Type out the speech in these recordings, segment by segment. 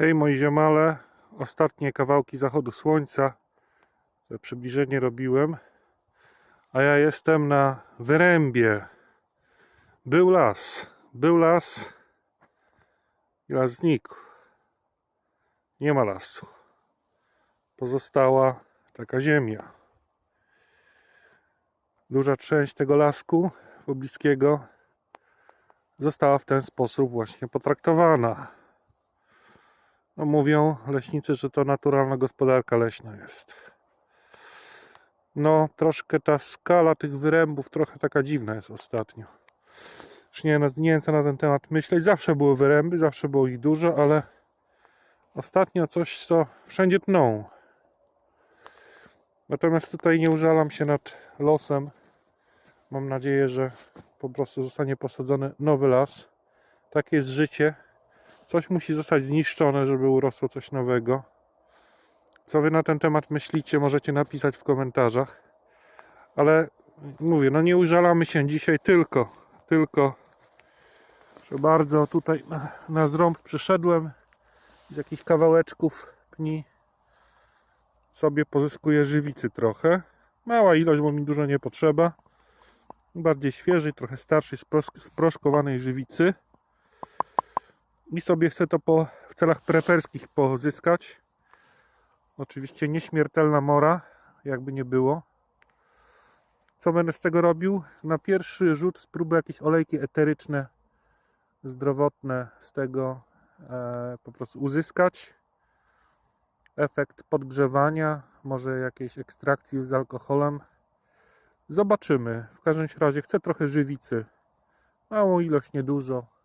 Hej moi ziomale, ostatnie kawałki zachodu słońca. Te Przybliżenie robiłem. A ja jestem na wyrębie. Był las, był las i las znikł. Nie ma lasu. Pozostała taka ziemia. Duża część tego lasku pobliskiego została w ten sposób właśnie potraktowana. No mówią leśnicy, że to naturalna gospodarka leśna jest. No, troszkę ta skala tych wyrębów trochę taka dziwna jest ostatnio. Już nie, nie wiem co na ten temat myśleć. Zawsze były wyręby, zawsze było ich dużo, ale ostatnio coś to wszędzie tną. Natomiast tutaj nie użalam się nad losem. Mam nadzieję, że po prostu zostanie posadzony nowy las. Takie jest życie. Coś musi zostać zniszczone, żeby urosło coś nowego. Co wy na ten temat myślicie, możecie napisać w komentarzach. Ale mówię, no nie użalamy się dzisiaj tylko, tylko, że bardzo tutaj na, na zrąb przyszedłem z jakichś kawałeczków pni sobie pozyskuję żywicy trochę. Mała ilość, bo mi dużo nie potrzeba. Bardziej świeżej, trochę starszej, sprosz- sproszkowanej żywicy i sobie chcę to po, w celach preperskich pozyskać. Oczywiście nieśmiertelna mora, jakby nie było. Co będę z tego robił? Na pierwszy rzut spróbuję jakieś olejki eteryczne, zdrowotne z tego e, po prostu uzyskać. Efekt podgrzewania, może jakiejś ekstrakcji z alkoholem. Zobaczymy. W każdym razie chcę trochę żywicy. Małą ilość, niedużo.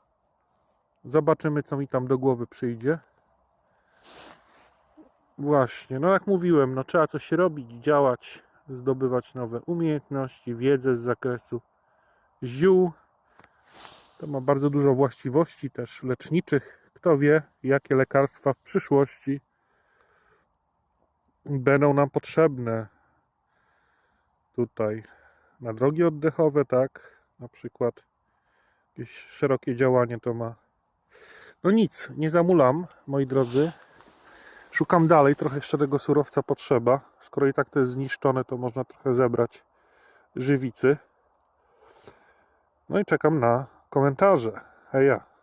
Zobaczymy, co mi tam do głowy przyjdzie. Właśnie, no jak mówiłem, no trzeba coś robić, działać, zdobywać nowe umiejętności, wiedzę z zakresu ziół. To ma bardzo dużo właściwości też leczniczych. Kto wie, jakie lekarstwa w przyszłości będą nam potrzebne. Tutaj na drogi oddechowe, tak, na przykład jakieś szerokie działanie to ma no nic, nie zamulam, moi drodzy. Szukam dalej, trochę jeszcze tego surowca potrzeba. Skoro i tak to jest zniszczone, to można trochę zebrać żywicy. No i czekam na komentarze. Heja.